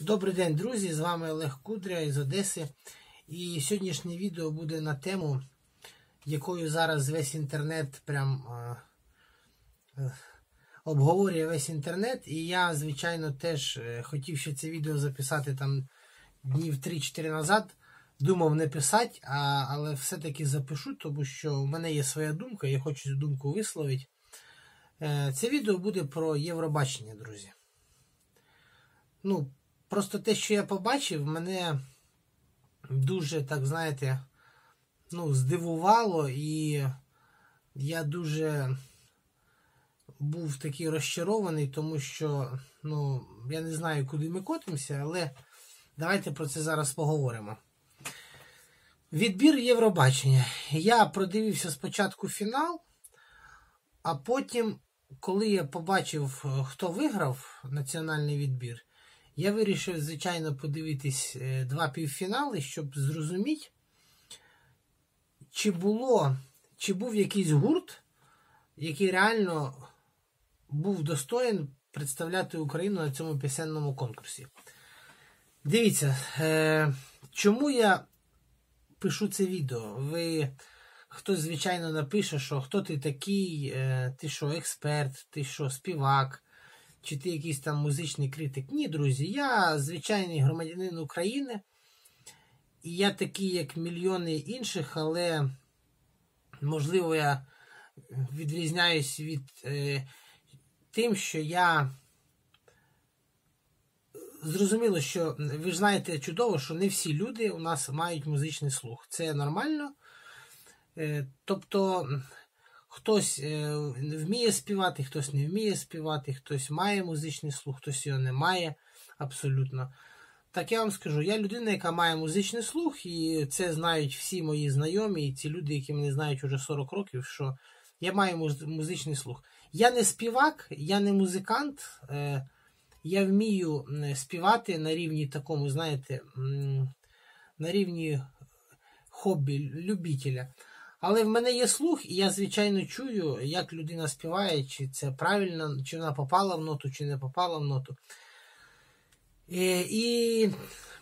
Добрий день, друзі! З вами Олег Кудря із Одеси. І сьогоднішнє відео буде на тему, якою зараз весь інтернет прям е, обговорює весь інтернет. І я, звичайно, теж е, хотів ще це відео записати там днів 3-4 назад. Думав не писати, а, але все-таки запишу, тому що в мене є своя думка, я хочу цю думку висловити. Е, це відео буде про Євробачення, друзі. Ну, Просто те, що я побачив, мене дуже, так знаєте, ну, здивувало, і я дуже був такий розчарований, тому що, ну, я не знаю, куди ми котимося, але давайте про це зараз поговоримо. Відбір Євробачення. Я продивився спочатку фінал, а потім, коли я побачив, хто виграв національний відбір, я вирішив, звичайно, подивитись е, два півфінали, щоб зрозуміти, чи було, чи був якийсь гурт, який реально був достоїн представляти Україну на цьому пісенному конкурсі. Дивіться, е, чому я пишу це відео? Ви хтось, звичайно, напише, що хто ти такий, е, ти що, експерт, ти що, співак чи ти якийсь там музичний критик. Ні, друзі, я звичайний громадянин України. І я такий, як мільйони інших, але, можливо, я відрізняюсь від е, тим, що я. Зрозуміло, що ви ж знаєте чудово, що не всі люди у нас мають музичний слух. Це нормально. Е, тобто Хтось е, вміє співати, хтось не вміє співати, хтось має музичний слух, хтось його не має абсолютно. Так я вам скажу, я людина, яка має музичний слух, і це знають всі мої знайомі, і ці люди, які мене знають вже 40 років, що я маю музичний слух. Я не співак, я не музикант, е, я вмію співати на рівні такому, знаєте, на рівні хобі, любителя. Але в мене є слух, і я, звичайно, чую, як людина співає, чи це правильно, чи вона попала в ноту, чи не попала в ноту. І, е, і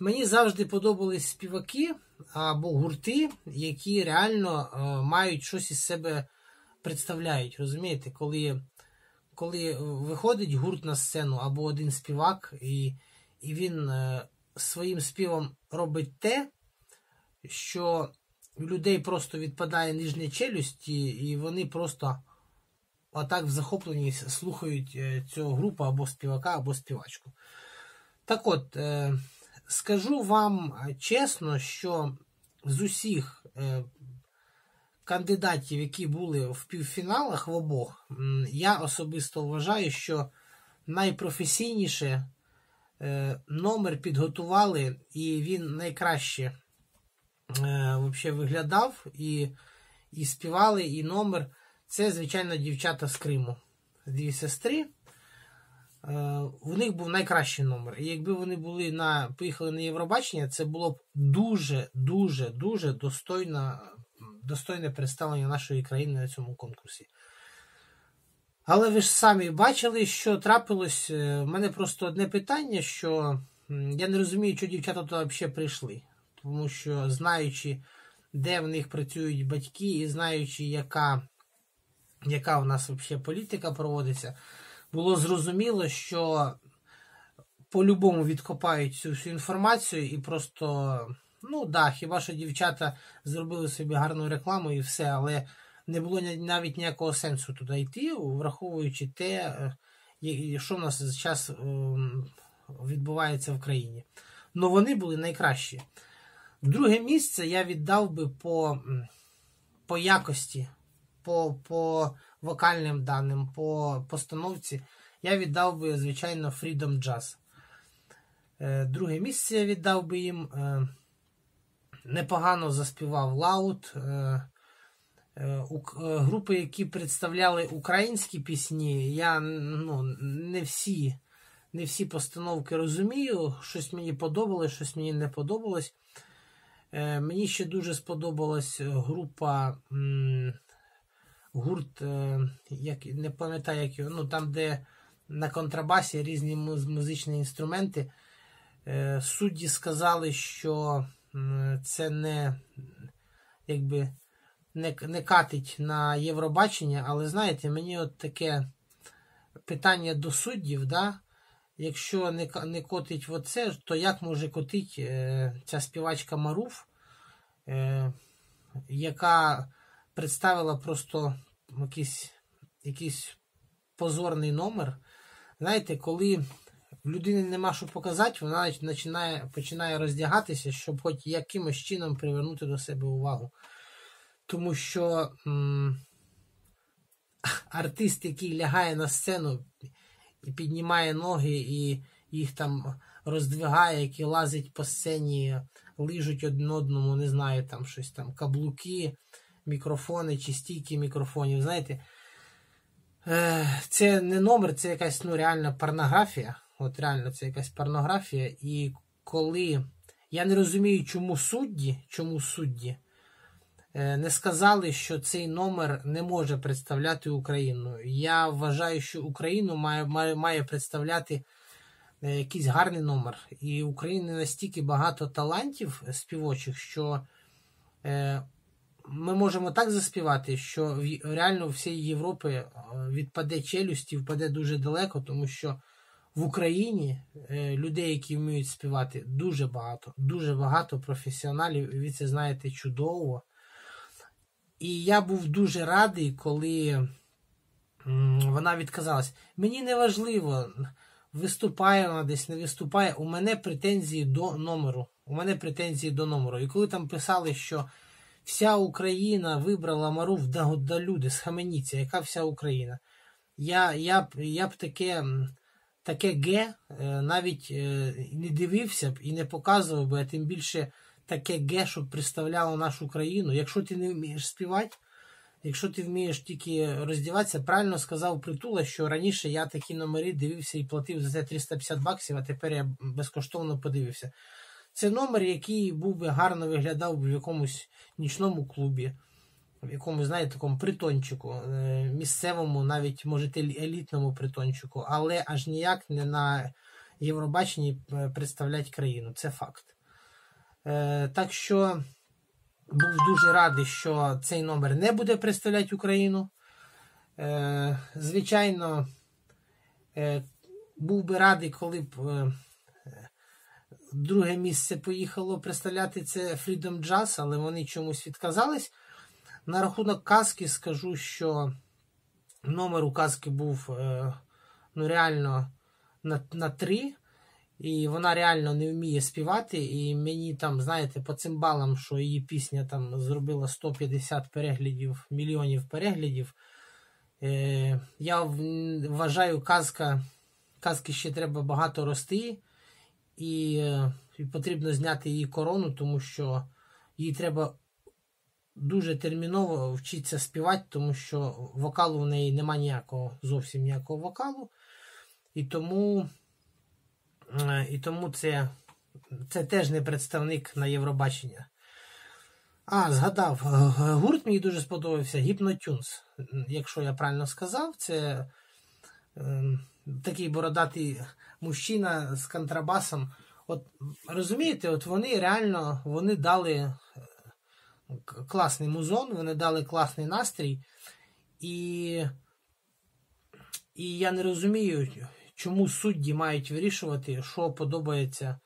мені завжди подобались співаки або гурти, які реально е, мають щось із себе представляють. Розумієте, коли коли виходить гурт на сцену або один співак, і, і він е, своїм співом робить те, що людей просто відпадає нижня челюсть, і, вони просто отак в захопленні слухають е, цього групу або співака, або співачку. Так от, е, скажу вам чесно, що з усіх е, кандидатів, які були в півфіналах в обох, я особисто вважаю, що найпрофесійніше номер підготували, і він найкраще е, вообще виглядав і і співали, і номер. Це, звичайно, дівчата з Криму. Дві сестри. Е, у них був найкращий номер. І якби вони були на, поїхали на Євробачення, це було б дуже-дуже дуже достойне, достойне представлення нашої країни на цьому конкурсі. Але ви ж самі бачили, що трапилось. У е, мене просто одне питання, що я не розумію, що дівчата туди взагалі прийшли тому що знаючи, де в них працюють батьки, і знаючи, яка яка у нас взагалі політика проводиться, було зрозуміло, що по-любому відкопають цю всю інформацію і просто, ну да, хіба що дівчата зробили собі гарну рекламу і все, але не було навіть ніякого сенсу туди йти, враховуючи те, е, що в нас зараз ем, відбувається в країні. Ну вони були найкращі. Друге місце я віддав би по по якості, по по вокальним даним, по постановці. Я віддав би, звичайно, Freedom Jazz. Е, друге місце я віддав би їм. Е, непогано заспівав Лаут. Е, групи, які представляли українські пісні, я ну, не всі не всі постановки розумію. Щось мені подобалось, щось мені не подобалось. Е, мені ще дуже сподобалась група гурт, е, як, не пам'ятаю, як його, ну там, де на контрабасі різні музичні інструменти. Е, судді сказали, що це не якби не, не катить на Євробачення, але знаєте, мені от таке питання до суддів, да? Якщо не не котить в оце, то як може котить е, ця співачка Маруф, е, яка представила просто якийсь, якийсь позорний номер. Знаєте, коли в людини нема що показати, вона починає починає роздягатися, щоб хоч якимось чином привернути до себе увагу. Тому що м артист, який лягає на сцену піднімає ноги, і їх там роздвигає, який лазить по сцені, лижуть один одному, не знаю, там щось там, каблуки, мікрофони чи стійки мікрофонів. Знаєте, е, це не номер, це якась ну, реальна порнографія. От реально це якась порнографія. І коли я не розумію, чому судді, чому судді не сказали, що цей номер не може представляти Україну. Я вважаю, що Україну має має, має представляти е, якийсь гарний номер. І в Україні настільки багато талантів співочих, що е, ми можемо так заспівати, що реально всієї Європи відпаде челюсть і впаде дуже далеко, тому що в Україні е, людей, які вміють співати, дуже багато, дуже багато професіоналів, і ви це знаєте чудово. І я був дуже радий, коли вона відказалась. Мені не важливо, виступає вона десь, не виступає. У мене претензії до номеру. У мене претензії до номеру. І коли там писали, що вся Україна вибрала Марув да, да люди, схаменіться, яка вся Україна? Я я, я б таке таке Г е, навіть е, не дивився б і не показував би, а тим більше таке Г, щоб представляло нашу країну. Якщо ти не вмієш співати, якщо ти вмієш тільки роздіватися, правильно сказав Притула, що раніше я такі номери дивився і платив за це 350 баксів, а тепер я безкоштовно подивився. Це номер, який був би гарно виглядав в якомусь нічному клубі в якомусь, знаєте, такому притончику, е, місцевому, навіть можете елітному притончику, але аж ніяк не на Євробаченні е, представлять країну. Це факт. Е, так що був дуже радий, що цей номер не буде представляти Україну. Звичайно, був би радий, коли б друге місце поїхало представляти це Freedom Jazz, але вони чомусь відказались. На рахунок казки скажу, що номер у казки був е, ну, реально на на 3. І вона реально не вміє співати. І мені там, знаєте, по цим балам, що її пісня там зробила 150 переглядів, мільйонів переглядів. Е, Я вважаю, казка, казки ще треба багато рости. І, е, і потрібно зняти її корону, тому що їй треба дуже терміново вчиться співати, тому що вокалу в неї нема ніякого, зовсім ніякого вокалу. І тому і тому це це теж не представник на Євробачення. А, згадав, е, гурт мені дуже сподобався Гіпнотюнс. Якщо я правильно сказав, це е, такий бородатий мужчина з контрабасом. От розумієте, от вони реально вони дали класний музон, вони дали класний настрій. І і я не розумію, чому судді мають вирішувати, що подобається,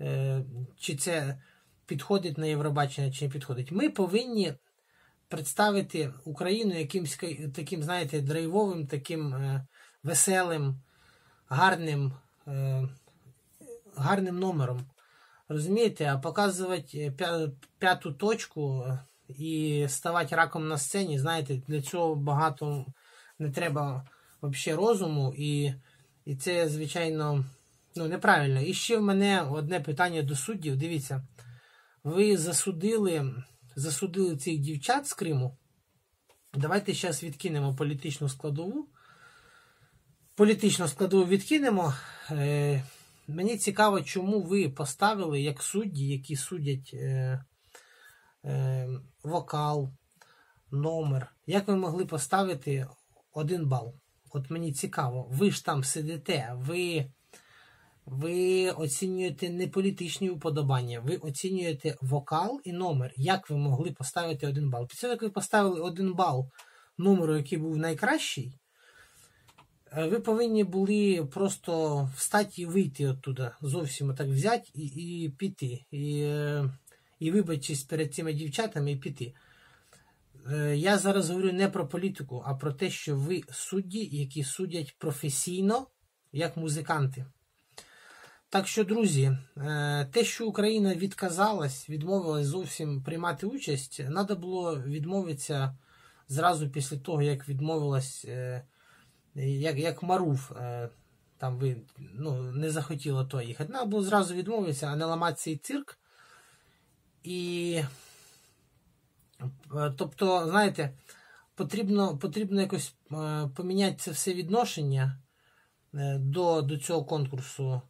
е, чи це підходить на Євробачення, чи не підходить. Ми повинні представити Україну якимсь таким, знаєте, драйвовим, таким е, веселим, гарним, е, гарним номером. Розумієте, а показувати п'яту точку і ставати раком на сцені, знаєте, для цього багато не треба взагалі розуму, і і це, звичайно, ну, неправильно. І ще в мене одне питання до суддів. Дивіться, ви засудили засудили цих дівчат з Криму. Давайте зараз відкинемо політичну складову. Політичну складову відкинемо. Е, Мені цікаво, чому ви поставили як судді, які судять е, е, вокал, номер. Як ви могли поставити один бал? От мені цікаво, ви ж там сидите, ви ви оцінюєте не політичні уподобання, ви оцінюєте вокал і номер. Як ви могли поставити один бал? Після того, як ви поставили один бал номеру, який був найкращий, е, ви повинні були просто встати і вийти оттуда. Зовсім так взяти і і піти. І е, і вибачитись перед цими дівчатами і піти. Е, я зараз говорю не про політику, а про те, що ви судді, які судять професійно, як музиканти. Так що, друзі, е, те, що Україна відказалась, відмовилась зовсім приймати участь, треба було відмовитися зразу після того, як відмовилась, е, як як Маруф, там ви ну, не захотіла то їхати. Треба було зразу відмовитися, а не ламати цей цирк. І тобто, знаєте, потрібно потрібно якось е, поміняти це все відношення е, до, до цього конкурсу.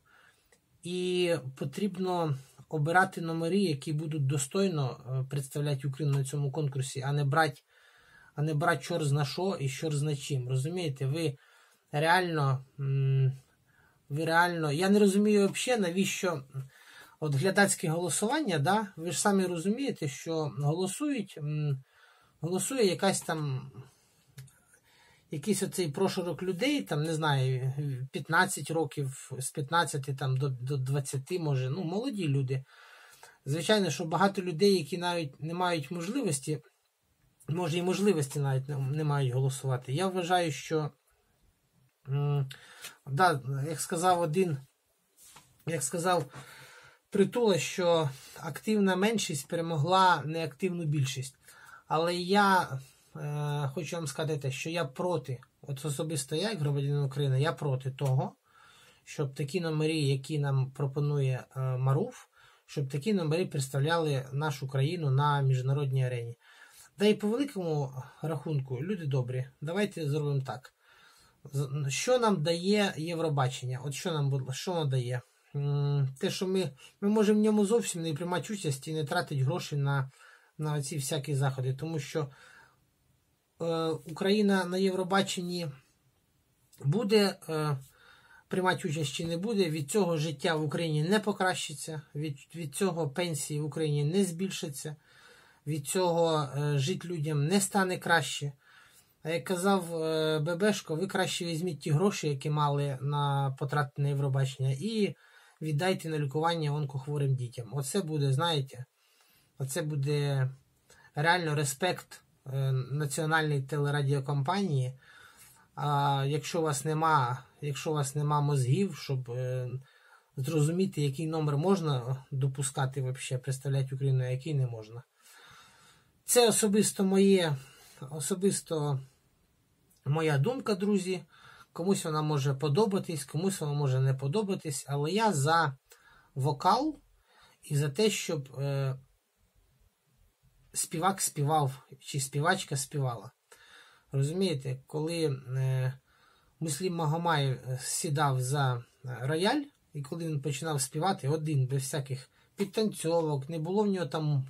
І потрібно обирати номери, які будуть достойно представляти Україну на цьому конкурсі, а не брати а не брати чор на що і чор на чим. Розумієте, ви реально. Ви реально. Я не розумію взагалі, навіщо. От глядацьке голосування, да, ви ж самі розумієте, що голосують, голосує якась там якийсь оцей прошарок людей, там, не знаю, 15 років, з 15 там, до до 20, може, ну, молоді люди. Звичайно, що багато людей, які навіть не мають можливості, може і можливості навіть не мають голосувати. Я вважаю, що, да, як сказав один, як сказав притула, що активна меншість перемогла неактивну більшість. Але я е, хочу вам сказати, те, що я проти, от особисто я, як громадянин України, я проти того, щоб такі номери, які нам пропонує е, Маруф, щоб такі номери представляли нашу країну на міжнародній арені. Да і по великому рахунку, люди добрі, давайте зробимо так. Що нам дає Євробачення? От що нам що воно дає? Те, що ми ми можемо в ньому зовсім не приймати участь і не тратити гроші на на ці всякі заходи. Тому що е, Україна на Євробаченні буде е, приймати участь чи не буде, від цього життя в Україні не покращиться, від від цього пенсії в Україні не збільшиться, від цього е, жити людям не стане краще. А як казав е, Бебешко, ви краще візьміть ті гроші, які мали на потратити на Євробачення, і віддайте на лікування онкохворим дітям. Оце буде, знаєте, оце буде реально респект е, національної телерадіокомпанії. А якщо у вас нема, якщо у вас нема мозгів, щоб е, зрозуміти, який номер можна допускати, вообще, представляти Україну, а який не можна. Це особисто моє, особисто моя думка, друзі. Комусь вона може подобатись, комусь вона може не подобатись, але я за вокал і за те, щоб е, співак співав чи співачка співала. Розумієте, коли е, Муслім Магомай е, сідав за рояль, і коли він починав співати один, без всяких підтанцьовок, не було в нього там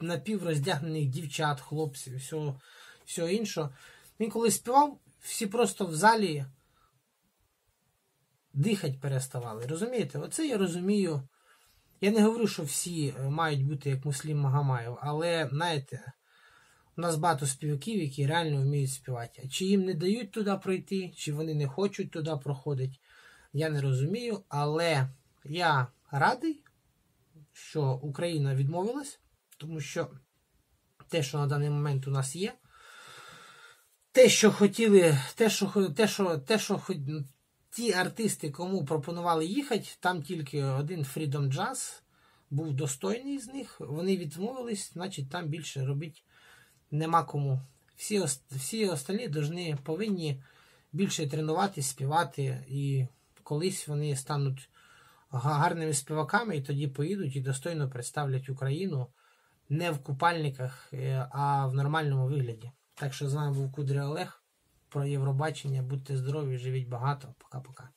напівроздягнених дівчат, хлопців, всього, всього іншого. Він коли співав, всі просто в залі дихать переставали. Розумієте? Оце я розумію. Я не говорю, що всі е, мають бути як Муслім Магомаєв, але, знаєте, у нас багато співаків, які реально вміють співати. А чи їм не дають туди пройти, чи вони не хочуть туди проходити, я не розумію. Але я радий, що Україна відмовилась, тому що те, що на даний момент у нас є, те, що хотіли, те, що те, що, те, що ті артисти, кому пропонували їхати, там тільки один Freedom Jazz був достойний з них. Вони відмовились, значить там більше робити нема кому. Всі всі остальні должны, повинні більше тренуватися, співати, і колись вони стануть гарними співаками, і тоді поїдуть і достойно представлять Україну не в купальниках, е, а в нормальному вигляді. Так що з вами був Кудря Олег про Євробачення. Будьте здорові, живіть багато. Пока-пока.